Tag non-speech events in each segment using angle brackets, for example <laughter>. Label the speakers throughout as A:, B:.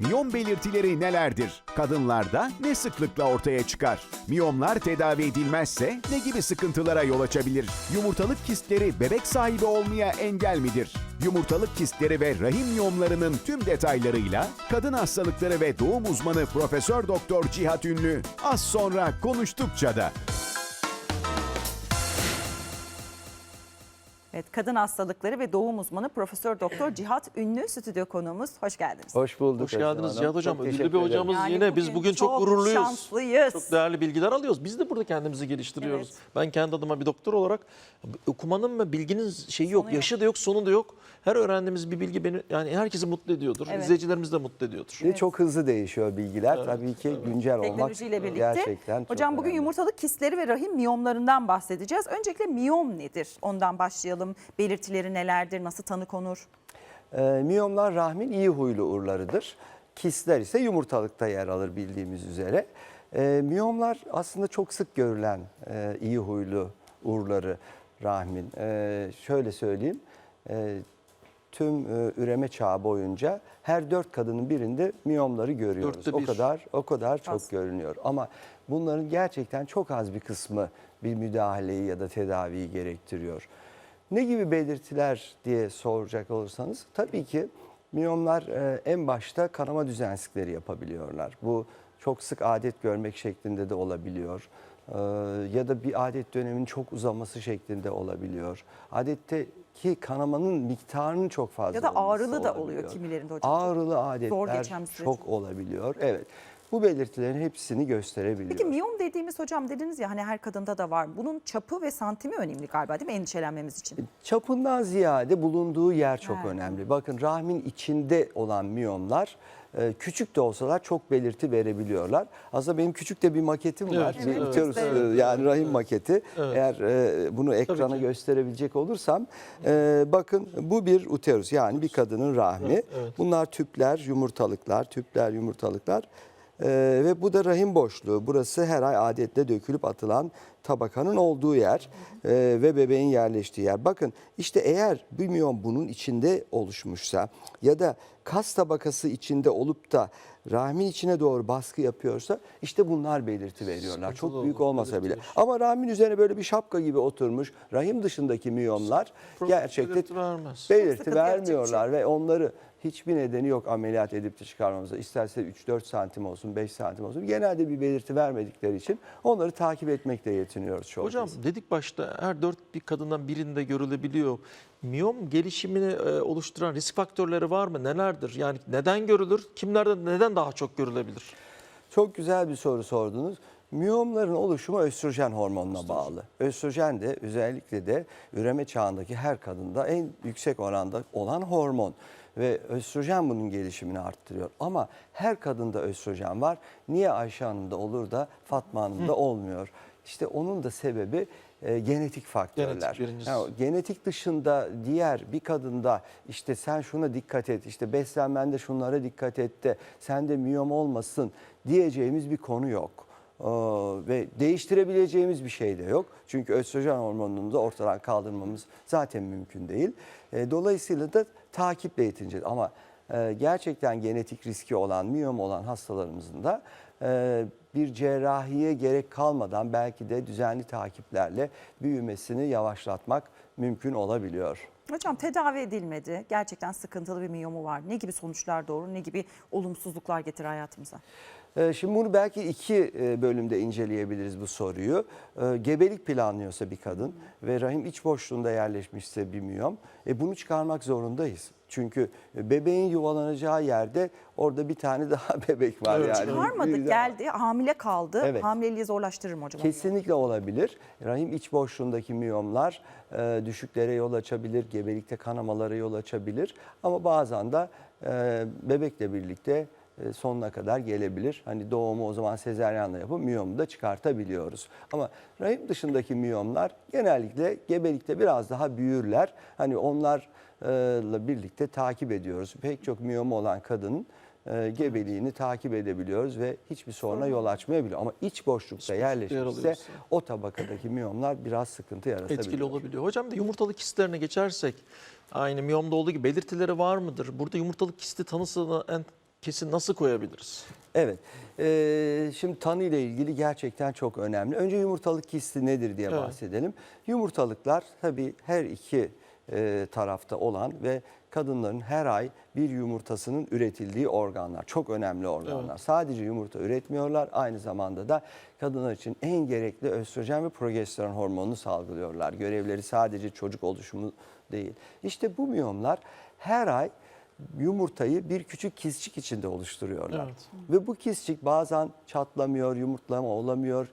A: Miyom belirtileri nelerdir? Kadınlarda ne sıklıkla ortaya çıkar? Miyomlar tedavi edilmezse ne gibi sıkıntılara yol açabilir? Yumurtalık kistleri bebek sahibi olmaya engel midir? Yumurtalık kistleri ve rahim miyomlarının tüm detaylarıyla kadın hastalıkları ve doğum uzmanı Profesör Doktor Cihat Ünlü az sonra konuştukça da.
B: Evet, kadın hastalıkları ve doğum uzmanı Profesör Doktor Cihat Ünlü stüdyo konuğumuz. Hoş geldiniz.
C: Hoş bulduk.
D: Hoş geldiniz. Cihat Hocam.
C: Çok
D: Ödüllü bir hocamız
B: Yani
D: yine. Biz
B: bugün
D: bugün çok,
B: çok
D: gururluyuz.
B: şanslıyız.
D: Çok değerli bilgiler alıyoruz. Biz de burada kendimizi geliştiriyoruz.
B: Evet.
D: Ben kendi adıma bir doktor olarak okumanın ve bilginin şeyi yok,
B: Sonu yok.
D: yaşı da yok, sonu da yok. Her öğrendiğimiz bir bilgi beni yani herkesi mutlu ediyordur.
B: Evet.
D: İzleyicilerimiz de mutlu ediyordur.
C: Ve çok hızlı değişiyor bilgiler. Tabii ki güncel olmak
B: Teknolojiyle birlikte.
C: gerçekten
B: Hocam bugün
C: önemli.
B: yumurtalık kistleri ve rahim miyomlarından bahsedeceğiz. Öncelikle miyom nedir? Ondan başlayalım. Belirtileri nelerdir? Nasıl tanı konur?
C: Ee, miyomlar rahmin iyi huylu urlarıdır. Kistler ise yumurtalıkta yer alır bildiğimiz üzere. Ee, miyomlar aslında çok sık görülen e, iyi huylu urları rahmin. Ee, şöyle söyleyeyim. e, tüm e, üreme çağı boyunca her dört kadının birinde miyomları görüyoruz.
D: Dörtte
C: O
D: bir.
C: kadar o kadar çok
B: Az.
C: görünüyor. Ama bunların gerçekten çok az bir kısmı bir müdahaleyi ya da tedaviyi gerektiriyor. Ne gibi belirtiler diye soracak olursanız tabii ki miyomlar e, en başta kanama düzensizlikleri yapabiliyorlar. Bu çok sık adet görmek şeklinde de olabiliyor. E, ya da bir adet döneminin çok uzaması şeklinde olabiliyor. Adetteki kanamanın miktarının çok fazla
B: Ya da ağrılı da oluyor
C: olabiliyor.
B: kimilerinde hocam.
C: Ağrılı adetler
B: geçen bir süreç.
C: çok olabiliyor. Evet. Bu belirtilerin hepsini gösterebiliyor.
B: Peki miyom dediğimiz hocam dediniz ya hani her kadında da var. Bunun çapı ve santimi önemli galiba değil mi endişelenmemiz için?
C: Çapından ziyade bulunduğu yer çok
B: Ha.
C: önemli. Bakın rahmin içinde olan miyomlar e, küçük de olsalar çok belirti verebiliyorlar. Aslında benim küçük de bir maketim var.
D: Evet,
C: Bir
D: evet,
C: uterus,
B: evet.
C: e, yani rahim maketi.
D: Evet.
C: Eğer e, bunu ekrana gösterebilecek olursam e, bakın bu bir uterus yani bir kadının rahmi.
D: Evet, evet.
C: Bunlar tüpler, yumurtalıklar, tüpler, yumurtalıklar. Ee, ve bu da rahim boşluğu. Burası her ay adetle dökülüp atılan tabakanın olduğu yer ee, ve bebeğin yerleştiği yer. Bakın işte eğer bir miyom bunun içinde oluşmuşsa ya da kas tabakası içinde olup da rahmin içine doğru baskı yapıyorsa işte bunlar belirti veriyorlar.
D: Sıkıntılı
C: Çok büyük
D: olur,
C: olmasa bile.
D: belirtiler.
C: Ama rahmin üzerine böyle bir şapka gibi oturmuş rahim dışındaki miyomlar gerçekten
D: Belirti vermez.
C: belirti vermiyorlar ve onları hiçbir nedeni yok ameliyat edip de çıkarmamıza. İsterse 3-4 santim olsun, 5 santim olsun. Genelde bir belirti vermedikleri için onları takip etmekle yetiniyoruz çoğu
D: Hocam
C: kez.
D: dedik başta her dört bir kadından birinde görülebiliyor. Miyom gelişimini e, oluşturan risk faktörleri var mı? Nelerdir? Yani neden görülür? Kimlerde neden daha çok görülebilir?
C: Çok güzel bir soru sordunuz. Miyomların oluşumu östrojen hormonuna bağlı. Östrojen de özellikle de üreme çağındaki her kadında en yüksek oranda olan hormon. Ve östrojen bunun gelişimini arttırıyor. Ama her kadında östrojen var. Niye Ayşe Hanım'da olur da Fatma Hanım'da olmuyor? İşte onun da sebebi e, genetik faktörler.
D: Genetik.
C: Yani genetik dışında diğer bir kadında işte sen şuna dikkat et, işte beslenmende şunlara dikkat et de sende miyom olmasın diyeceğimiz bir konu yok. Ee, ve değiştirebileceğimiz bir şey de yok. Çünkü östrojen hormonunu da ortadan kaldırmamız zaten mümkün değil. Ee, dolayısıyla da takiple yetineceğiz. Ama e, gerçekten genetik riski olan, miyom olan hastalarımızın da e, bir cerrahiye gerek kalmadan belki de düzenli takiplerle büyümesini yavaşlatmak mümkün olabiliyor.
B: Hocam tedavi edilmedi. Gerçekten sıkıntılı bir miyomu var. Ne gibi sonuçlar doğurur? Ne gibi olumsuzluklar getirir hayatımıza?
C: Ee, Şimdi bunu belki iki e, bölümde inceleyebiliriz bu soruyu. Ee, Gebelik planlıyorsa bir kadın ve rahim iç boşluğunda yerleşmişse bir miyom, e, bunu çıkarmak zorundayız. Çünkü bebeğin yuvalanacağı yerde orada bir tane <laughs> daha bebek var
D: Evet,
C: yani.
B: Çıkarmadık
C: Bir-
B: geldi hamile kaldı.
C: Evet.
B: Hamileliği zorlaştırır mı hocam?
C: Kesinlikle olabilir. Rahim iç boşluğundaki miyomlar e, düşüklere yol açabilir, gebelikte kanamalara yol açabilir. Ama bazen de e, bebekle birlikte e, sonuna kadar gelebilir. Hani doğumu o zaman sezeryanla yapıp miyomu da çıkartabiliyoruz. Ama rahim dışındaki miyomlar genellikle gebelikte biraz daha büyürler. Hani onlarla birlikte takip ediyoruz. Pek çok miyomu olan kadının e, gebeliğini takip edebiliyoruz ve hiçbir soruna yol açmayabiliyor. Ama iç boşlukta
D: yer
C: yerleşirse o tabakadaki miyomlar biraz sıkıntı yaratabiliyor.
D: Etkili olabiliyor. Hocam da yumurtalık kistlerine geçersek aynı miyomda olduğu gibi belirtileri var mıdır? Burada yumurtalık kisti tanısını en kesin nasıl koyabiliriz?
C: Evet. Ee, şimdi tanı ile ilgili gerçekten çok önemli. Önce yumurtalık kisti nedir diye
D: Evet.
C: bahsedelim. Yumurtalıklar tabii her iki e, tarafta olan ve kadınların her ay bir yumurtasının üretildiği organlar. Çok önemli organlar. Sadece yumurta üretmiyorlar. Aynı zamanda da kadınlar için en gerekli östrojen ve progesteron hormonunu salgılıyorlar. Görevleri sadece çocuk oluşumu değil. İşte bu miyomlar her ay yumurtayı bir küçük kistçik içinde oluşturuyorlar.
D: Evet.
C: Ve bu kistçik bazen çatlamıyor, yumurtlama olamıyor.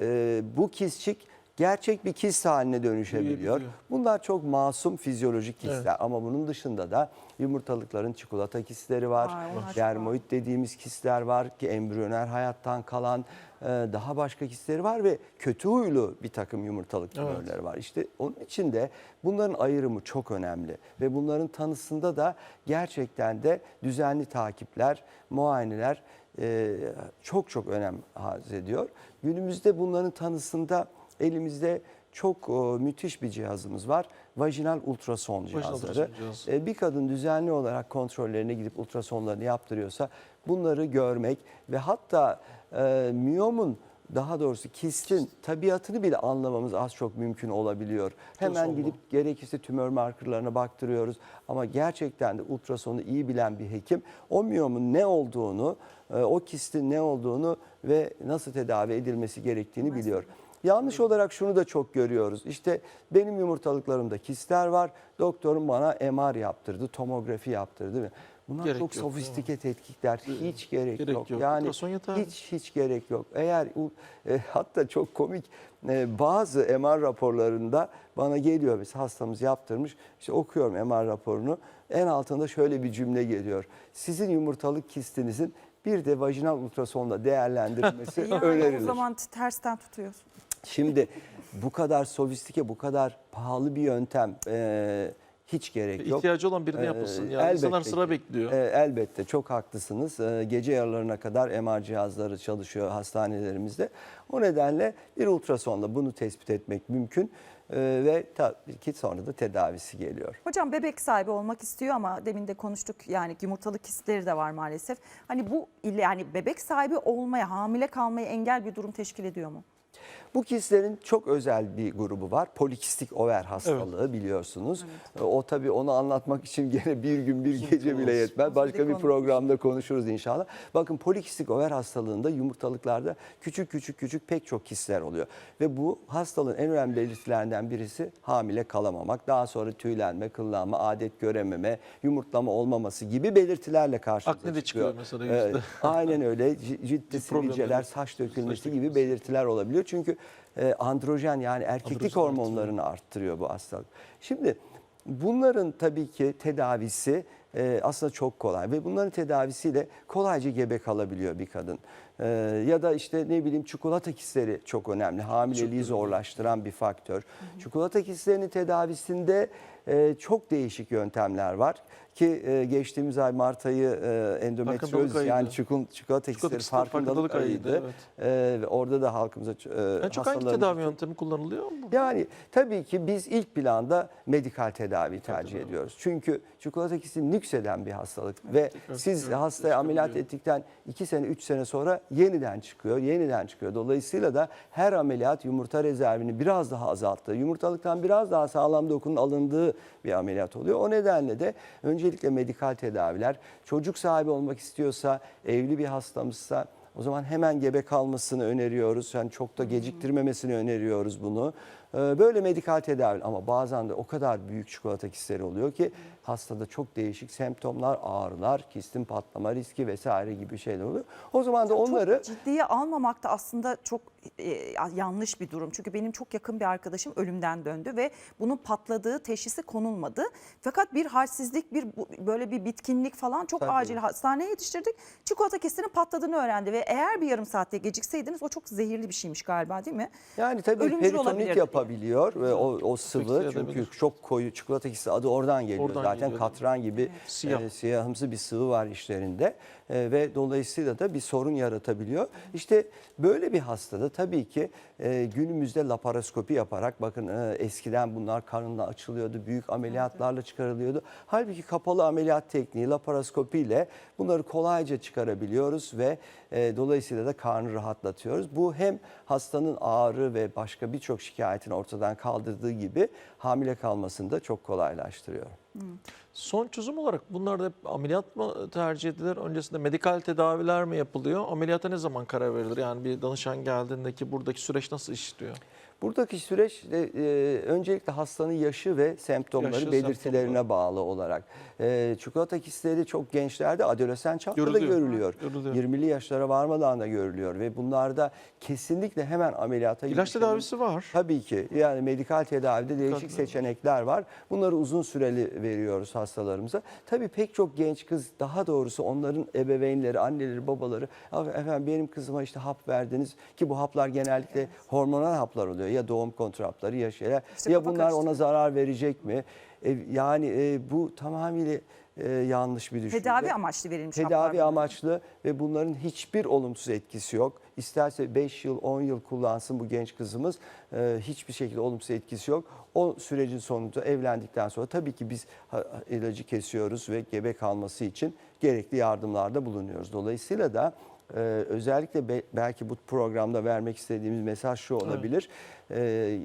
C: Ee, bu kistçik gerçek bir kist haline dönüşebiliyor. Bunlar çok masum fizyolojik kistler ama bunun dışında da yumurtalıkların çikolata kistleri var. Dermoid dediğimiz kistler var ki embriyoner hayattan kalan daha başka kistleri var ve kötü huylu bir takım yumurtalık
D: Evet.
C: tümörleri var. İşte onun için de bunların ayrımı çok önemli ve bunların tanısında da gerçekten de düzenli takipler, muayeneler e, çok çok önem arz ediyor. Günümüzde bunların tanısında elimizde çok e, müthiş bir cihazımız var. Vajinal ultrason cihazları.
D: ultrason cihazı.
C: E, bir kadın düzenli olarak kontrollerine gidip ultrasonlarını yaptırıyorsa bunları görmek ve hatta e, miyomun daha doğrusu kistin tabiatını bile anlamamız az çok mümkün olabiliyor. Hemen gidip gerekirse tümör markerlarına baktırıyoruz ama gerçekten de ultrasonu iyi bilen bir hekim o miyomun ne olduğunu, e, o kistin ne olduğunu ve nasıl tedavi edilmesi gerektiğini biliyor. Yanlış olarak şunu da çok görüyoruz. İşte benim yumurtalıklarımda kistler var. Doktorum bana MR yaptırdı, tomografi yaptırdı. Bunlar
D: Gerek
C: çok
D: yok,
C: sofistike tetkikler. Hiç gerek,
D: Gerek
C: yok.
D: yok.
C: Yani hiç hiç gerek yok. Eğer e, hatta çok komik e, bazı MR raporlarında bana geliyor mesela hastamız yaptırmış. İşte okuyorum MR raporunu. En altında şöyle bir cümle geliyor. Sizin yumurtalık kistinizin bir de vajinal ultrasonla değerlendirilmesi <laughs>
B: Yani
C: önerilir.
B: o zaman tersten tutuyorsun.
C: Şimdi <laughs> bu kadar sofistike, bu kadar pahalı bir yöntem e, hiç gerek yok.
D: İhtiyacı olan birine
C: Ee,
D: yapılsın. Yani
C: elbette
D: insanlar sıra
C: ki.
D: bekliyor.
C: E, elbette çok haklısınız. E, gece yarılarına kadar MR cihazları çalışıyor hastanelerimizde. O nedenle bir ultrasonla bunu tespit etmek mümkün. Ve tabii ki sonra da tedavisi geliyor.
B: Hocam bebek sahibi olmak istiyor ama demin de konuştuk yani yumurtalık kistleri de var maalesef. Hani bu yani bebek sahibi olmaya, hamile kalmaya engel bir durum teşkil ediyor mu?
C: Bu kistlerin çok özel bir grubu var. Polikistik over hastalığı biliyorsunuz. E, O tabii onu anlatmak için <laughs> gene bir gün bir gece bile yetmez. Başka bir programda konuşuruz inşallah. Bakın polikistik over hastalığında yumurtalıklarda küçük küçük küçük pek çok kistler oluyor. Ve bu hastalığın en önemli belirtilerinden birisi hamile kalamamak. Daha sonra tüylenme, kıllanma, adet görememe, yumurtlama olmaması gibi belirtilerle karşımıza
D: Akne de çıkıyor mesela
C: Evet,
D: yüzde.
C: aynen öyle. Ciddi sivilceler, saç dökülmesi gibi belirtiler olabiliyor. Çünkü e, androjen yani erkeklik
D: Androjen
C: hormonlarını arttırıyor bu hastalık. Şimdi bunların tabii ki tedavisi e, aslında çok kolay ve bunların tedavisiyle kolayca gebe kalabiliyor bir kadın. E, ya da işte ne bileyim çikolata kistleri çok önemli. Hamileliği zorlaştıran bir faktör. Çikolata kistlerinin tedavisinde e, çok değişik yöntemler var ki e, geçtiğimiz ay Mart ayı e, endometrioz yani çikun, çikolata kistleri farkındalık,
D: farkındalık ayıydı,
C: ayıydı. E, orada da halkımıza e,
D: En çok hangi tedavi yöntemi kullanılıyor mu?
C: yani tabii ki biz ilk planda medikal tedavi tercih ediyoruz. Çünkü çikolata kisti nükseden bir hastalık ve siz hastaya ameliyat ettikten 2 sene 3 sene sonra yeniden çıkıyor, yeniden çıkıyor. Dolayısıyla da her ameliyat yumurta rezervini biraz daha azalttığı, yumurtalıktan biraz daha sağlam dokunun alındığı bir ameliyat oluyor. O nedenle de öncelikle medikal tedaviler, çocuk sahibi olmak istiyorsa, evli bir hastamızsa o zaman hemen gebe kalmasını öneriyoruz. Yani çok da geciktirmemesini öneriyoruz bunu. Ee, Böyle medikal tedavi ama bazen de o kadar büyük çikolata kistleri oluyor ki hastada çok değişik semptomlar, ağrılar, kistin patlama riski vesaire gibi şeyler oluyor. O zaman da onları
B: Çok ciddiye almamak da aslında çok e, yanlış bir durum. Çünkü benim çok yakın bir arkadaşım ölümden döndü ve bunun patladığı teşhisi konulmadı. Fakat bir halsizlik, bir böyle bir bitkinlik falan çok
C: Tabii.
B: acil hastaneye yetiştirdik. Çikolata kistinin patladığını öğrendi ve eğer bir yarım saatte gecikseydiniz o çok zehirli bir şeymiş galiba değil mi?
C: yani tabii
B: Ölümcül
C: peritonit yapabiliyor ve o, o sıvı çünkü çok koyu çikolata ikisi adı oradan geliyor.
D: Oradan
C: Zaten
D: geliyor.
C: katran gibi
D: Siyah.
C: e, siyahımsı bir sıvı var işlerinde E, ve dolayısıyla da bir sorun yaratabiliyor. İşte böyle bir hastada tabii ki e, günümüzde laparoskopi yaparak bakın e, eskiden bunlar karnında açılıyordu, büyük ameliyatlarla çıkarılıyordu. Halbuki kapalı ameliyat tekniği laparoskopi ile bunları kolayca çıkarabiliyoruz ve e, dolayısıyla da karnı rahatlatıyoruz. Bu hem hastanın ağrı ve başka birçok şikayetini ortadan kaldırdığı gibi hamile kalmasını da çok kolaylaştırıyor.
D: Son çözüm olarak bunlar da ameliyat mı tercih edilir? Öncesinde medikal tedaviler mi yapılıyor? Ameliyata ne zaman karar verilir? Yani bir danışan geldiğindeki buradaki süreç nasıl işliyor?
C: Buradaki süreç de, e, öncelikle hastanın yaşı ve semptomları
D: Yaşı,
C: belirtilerine
D: semptomları.
C: bağlı olarak. E, çikolata kistleri çok gençlerde adolesan çapta da
D: Görülüyor.
C: görülüyor.
D: Görülüyor.
C: 20'li yaşlara varmadan da görülüyor ve bunlarda kesinlikle hemen ameliyata
D: İlaç tedavisi var.
C: Tabii ki yani medikal tedavide değişik seçenekler var. Bunları uzun süreli veriyoruz hastalarımıza. Tabii pek çok genç kız daha doğrusu onların ebeveynleri, anneleri, babaları "Ya efendim benim kızıma işte hap verdiniz ki bu haplar genellikle hormonal haplar oluyor. Ya doğum kontrol hapları ya şeyler.
B: İşte
C: ya bunlar ona
B: karıştırıyor.
C: zarar verecek mi? E, yani e, bu tamamıyla e, yanlış bir düşünce.
B: Tedavi amaçlı verilmiş
C: Tedavi amaçlı ve bunların hiçbir olumsuz etkisi yok. İsterse 5 yıl 10 yıl kullansın bu genç kızımız e, hiçbir şekilde olumsuz etkisi yok. O sürecin sonunda evlendikten sonra tabii ki biz ilacı kesiyoruz ve gebe kalması için gerekli yardımlarda bulunuyoruz. Dolayısıyla da e, özellikle be- belki bu programda vermek istediğimiz mesaj şu olabilir. E,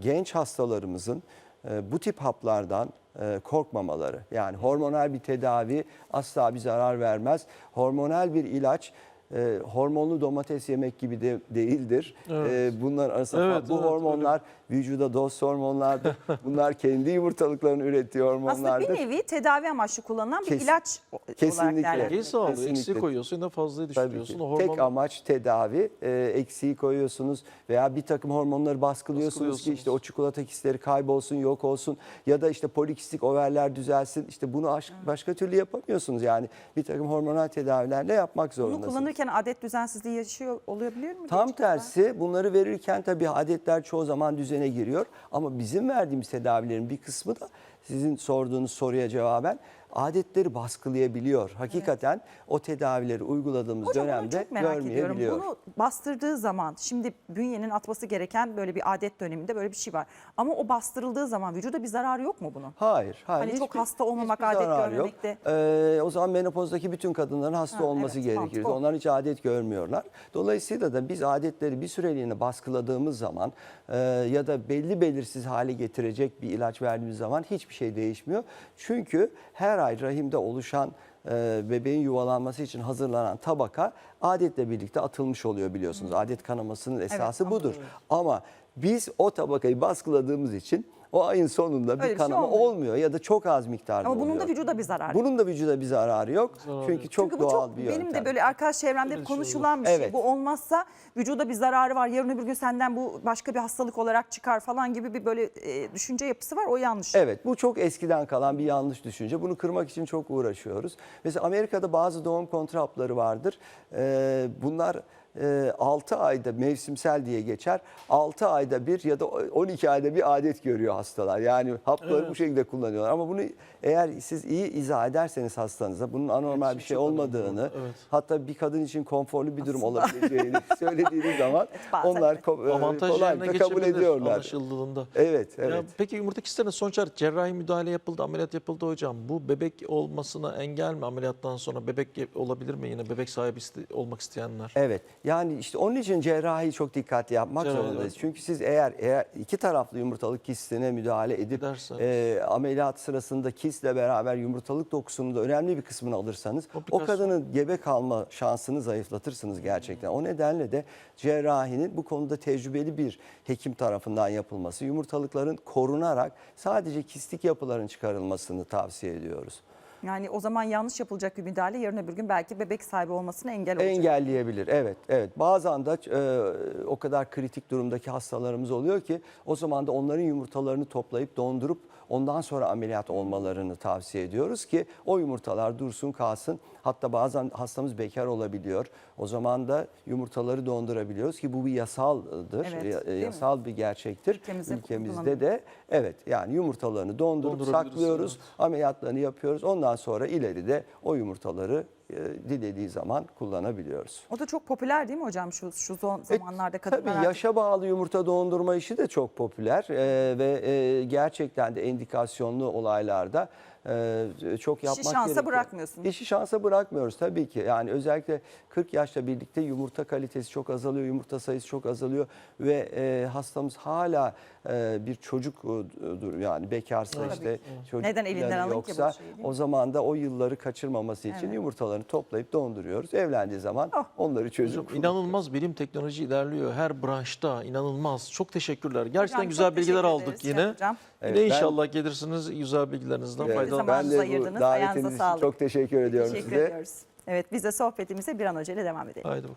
C: genç hastalarımızın e, bu tip haplardan e, korkmamaları. Yani hormonal bir tedavi asla bir zarar vermez. Hormonal bir ilaç e, hormonlu domates yemek gibi de değildir.
D: Evet.
C: E, bunlar arasında
D: Evet,
C: bu
D: evet,
C: hormonlar vücuda dost hormonlardır. <laughs> Bunlar kendi yumurtalıklarını ürettiği
B: Aslında
C: hormonlardır.
B: bir nevi tedavi amaçlı kullanılan bir
C: Kes-
B: ilaç olarak
C: Kesinlikle.
B: değerlendirilir.
D: Dengeyi sağlıyor.
C: Kesinlikle.
D: Eksiği koyuyorsun yine fazlayı
C: Tabii
D: düşürüyorsun.
C: ki. Tek
D: hormon-
C: amaç tedavi. E, eksiği koyuyorsunuz veya bir takım hormonları baskılıyorsunuz ki
D: Baskılıyorsunuz.
C: işte o çikolata kistleri kaybolsun, yok olsun ya da işte polikistik overler düzelsin. İşte bunu aş- başka türlü yapamıyorsunuz yani. Bir takım hormonal tedavilerle yapmak
B: Bunu
C: zorundasınız.
B: kullanırken adet düzensizliği yaşıyor olabiliyor mu?
C: Tam tersi bunları verirken tabii adetler çoğu zaman düzene giriyor. Ama bizim verdiğimiz tedavilerin bir kısmı da sizin sorduğunuz soruya cevaben adetleri baskılayabiliyor. Hakikaten o tedavileri uyguladığımız
B: Hocam bunu
C: dönemde
B: çok merak ediyorum.
C: görmeyebiliyor.
B: Bunu bastırdığı zaman şimdi bünyenin atması gereken böyle bir adet döneminde böyle bir şey var. Ama o bastırıldığı zaman vücuda bir zararı yok mu bunun?
C: Hayır, hayır.
B: Hani çok hasta olmamak,
C: hiçbir
B: adet
C: zararı yok.
B: görmemekte.
C: Ee, o zaman menopozdaki bütün kadınların hasta
B: Ha,
C: olması
B: evet,
C: gerekirdi.
B: mantıklı.
C: Onlar hiç adet görmüyorlar. Dolayısıyla da biz adetleri bir süreliğine baskıladığımız zaman e, ya da belli belirsiz hale getirecek bir ilaç verdiğimiz zaman hiçbir şey değişmiyor. Çünkü her ay rahimde oluşan e, bebeğin yuvalanması için hazırlanan tabaka adetle birlikte atılmış oluyor biliyorsunuz. Adet kanamasının esası budur. Ama biz o tabakayı baskıladığımız için o ayın sonunda
B: Öyle
C: bir
B: bir şey
C: kanama
B: olmuyor.
C: olmuyor ya da çok az miktarda
B: Ama bunun
C: oluyor.
B: da vücuda bir zararı.
C: Bunun da vücuda bir zararı yok. Çünkü çok
B: Çünkü bu
C: doğal
B: çok
C: bir yöntem.
B: benim de böyle arkadaş çevremde hep
D: bir şey
B: konuşulan bir şey.
C: Evet.
B: Bu olmazsa vücuda bir zararı var. Yarın öbür gün senden bu başka bir hastalık olarak çıkar falan gibi bir böyle e, düşünce yapısı var. O yanlış.
C: Evet bu çok eskiden kalan bir yanlış düşünce. Bunu kırmak için çok uğraşıyoruz. Mesela Amerika'da bazı doğum kontrol hapları vardır. Ee, bunlar 6 ayda mevsimsel diye geçer. 6 ayda bir ya da 12 ayda bir adet görüyor hastalar. Yani hapları
D: Evet.
C: bu şekilde kullanıyorlar. Ama bunu eğer siz iyi izah ederseniz hastanıza bunun anormal bir şey olmadığını,
D: Evet.
C: hatta bir kadın için konforlu bir durum olabileceğini <laughs> söylediğiniz zaman onlar e, kolaylıkla kabul ediyorlar.
D: anlaşıldığında.
C: Evet,
D: Ya
C: evet.
D: peki yumurta kistlerine sonuç olarak cerrahi müdahale yapıldı, ameliyat yapıldı hocam. Bu bebek olmasına engel mi ameliyattan sonra? Bebek olabilir mi yine bebek sahibi olmak isteyenler?
C: Evet. Yani işte onun için cerrahi çok dikkatli yapmak
D: Cerrahi,
C: zorundayız.
D: evet.
C: Çünkü siz eğer eğer iki taraflı yumurtalık kistine müdahale edip e, ameliyat sırasında kistle beraber yumurtalık dokusunun da önemli bir kısmını alırsanız o
D: Komplikasyon.
C: kadının gebe kalma şansını zayıflatırsınız gerçekten. O nedenle de cerrahinin bu konuda tecrübeli bir hekim tarafından yapılması, yumurtalıkların korunarak sadece kistik yapıların çıkarılmasını tavsiye ediyoruz.
B: Yani o zaman yanlış yapılacak bir müdahale yarın öbür gün belki bebek sahibi olmasına engel olacak.
C: Engelleyebilir. Evet, evet. Bazen de e, o kadar kritik durumdaki hastalarımız oluyor ki o zaman da onların yumurtalarını toplayıp dondurup ondan sonra ameliyat olmalarını tavsiye ediyoruz ki o yumurtalar dursun kalsın. Hatta bazen hastamız bekar olabiliyor. O zaman da yumurtaları dondurabiliyoruz ki bu bir yasaldır.
B: Evet,
C: Ya-
B: değil mi?
C: yasal bir gerçektir.
B: Ülkemizde
C: Ülkemizde de evet yani yumurtalarını dondurup saklıyoruz. Ameliyatlarını yapıyoruz. Ondan sonra ileride o yumurtaları e, dilediği zaman kullanabiliyoruz.
B: O da çok popüler değil mi hocam şu şu zon-
C: E,
B: zamanlarda kadınlar
C: Tabii
B: artık-
C: yaşa bağlı yumurta dondurma işi de çok popüler e, ve e, gerçekten de endikasyonlu olaylarda e, çok
B: İşi
C: yapmak
B: şansa
C: gerekiyor.
B: bırakmıyorsun.
C: İşi şansa bırakmıyoruz tabii ki. Yani özellikle 40 yaşla birlikte yumurta kalitesi çok azalıyor, yumurta sayısı çok azalıyor ve e, hastamız hala e, bir çocuk e, dur yani bekarsa
B: Tabii
C: işte
B: ki.
C: çocuk
B: Neden elinden alın ki bu
C: yoksa
B: şeyi, değil mi?
C: o zaman da o yılları kaçırmaması için
B: Evet.
C: yumurtalarını toplayıp donduruyoruz. Evlendiği zaman
B: Oh.
C: onları çözüp
D: inanılmaz bilim teknoloji ilerliyor. Her branşta inanılmaz. Çok teşekkürler. Gerçekten
B: Hocam,
D: güzel
B: çok
D: bilgiler
B: teşekkür
D: aldık
B: ederiz
D: yine.
B: Hocam.
C: Evet,
D: Yine
C: ben-
D: inşallah gelirsiniz güzel bilgilerinizden
C: Evet,
B: Zaman-
C: de
B: ayırdınız.
C: davetiniz için
B: sağlık.
C: çok teşekkür ediyorum
B: Teşekkür
C: size.
B: ediyoruz. Evet biz de sohbetimize bir an önce devam edelim.
D: Haydi bakalım.